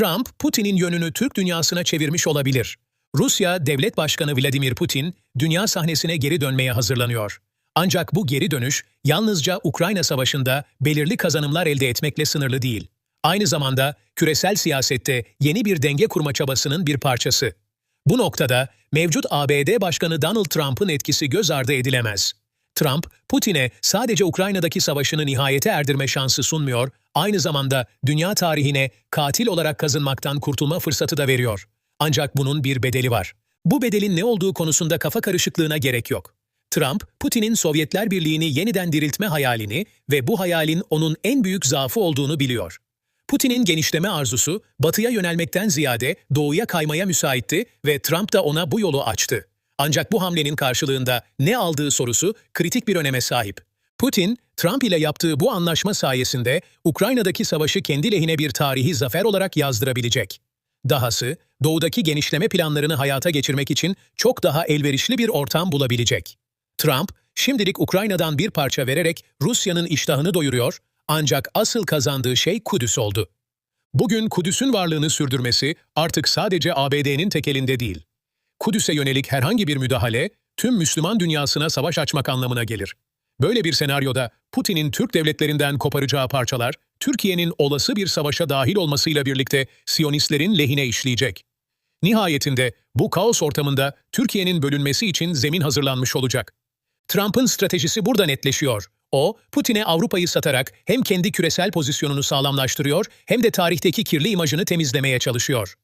Trump, Putin'in yönünü Türk dünyasına çevirmiş olabilir. Rusya Devlet Başkanı Vladimir Putin, dünya sahnesine geri dönmeye hazırlanıyor. Ancak bu geri dönüş yalnızca Ukrayna Savaşı'nda belirli kazanımlar elde etmekle sınırlı değil. Aynı zamanda küresel siyasette yeni bir denge kurma çabasının bir parçası. Bu noktada mevcut ABD Başkanı Donald Trump'ın etkisi göz ardı edilemez. Trump, Putin'e sadece Ukrayna'daki savaşını nihayete erdirme şansı sunmuyor, aynı zamanda dünya tarihine katil olarak kazınmaktan kurtulma fırsatı da veriyor. Ancak bunun bir bedeli var. Bu bedelin ne olduğu konusunda kafa karışıklığına gerek yok. Trump, Putin'in Sovyetler Birliği'ni yeniden diriltme hayalini ve bu hayalin onun en büyük zaafı olduğunu biliyor. Putin'in genişleme arzusu batıya yönelmekten ziyade doğuya kaymaya müsaitti ve Trump da ona bu yolu açtı. Ancak bu hamlenin karşılığında ne aldığı sorusu kritik bir öneme sahip. Putin, Trump ile yaptığı bu anlaşma sayesinde Ukrayna'daki savaşı kendi lehine bir tarihi zafer olarak yazdırabilecek. Dahası, doğudaki genişleme planlarını hayata geçirmek için çok daha elverişli bir ortam bulabilecek. Trump, şimdilik Ukrayna'dan bir parça vererek Rusya'nın iştahını doyuruyor ancak asıl kazandığı şey Kudüs oldu. Bugün Kudüs'ün varlığını sürdürmesi artık sadece ABD'nin tek elinde değil. Kudüs'e yönelik herhangi bir müdahale tüm Müslüman dünyasına savaş açmak anlamına gelir. Böyle bir senaryoda Putin'in Türk devletlerinden koparacağı parçalar Türkiye'nin olası bir savaşa dahil olmasıyla birlikte Siyonistlerin lehine işleyecek. Nihayetinde bu kaos ortamında Türkiye'nin bölünmesi için zemin hazırlanmış olacak. Trump'ın stratejisi burada netleşiyor. O, Putin'e Avrupa'yı satarak hem kendi küresel pozisyonunu sağlamlaştırıyor hem de tarihteki kirli imajını temizlemeye çalışıyor.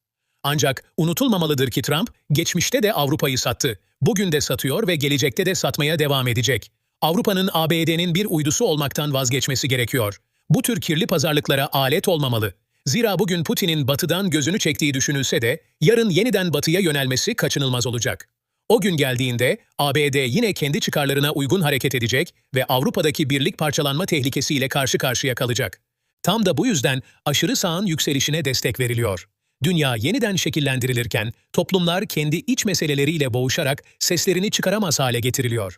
Ancak unutulmamalıdır ki Trump, geçmişte de Avrupa'yı sattı. Bugün de satıyor ve gelecekte de satmaya devam edecek. Avrupa'nın ABD'nin bir uydusu olmaktan vazgeçmesi gerekiyor. Bu tür kirli pazarlıklara alet olmamalı. Zira bugün Putin'in batıdan gözünü çektiği düşünülse de yarın yeniden batıya yönelmesi kaçınılmaz olacak. O gün geldiğinde ABD yine kendi çıkarlarına uygun hareket edecek ve Avrupa'daki birlik parçalanma tehlikesiyle karşı karşıya kalacak. Tam da bu yüzden aşırı sağın yükselişine destek veriliyor. Dünya yeniden şekillendirilirken toplumlar kendi iç meseleleriyle boğuşarak seslerini çıkaramaz hale getiriliyor.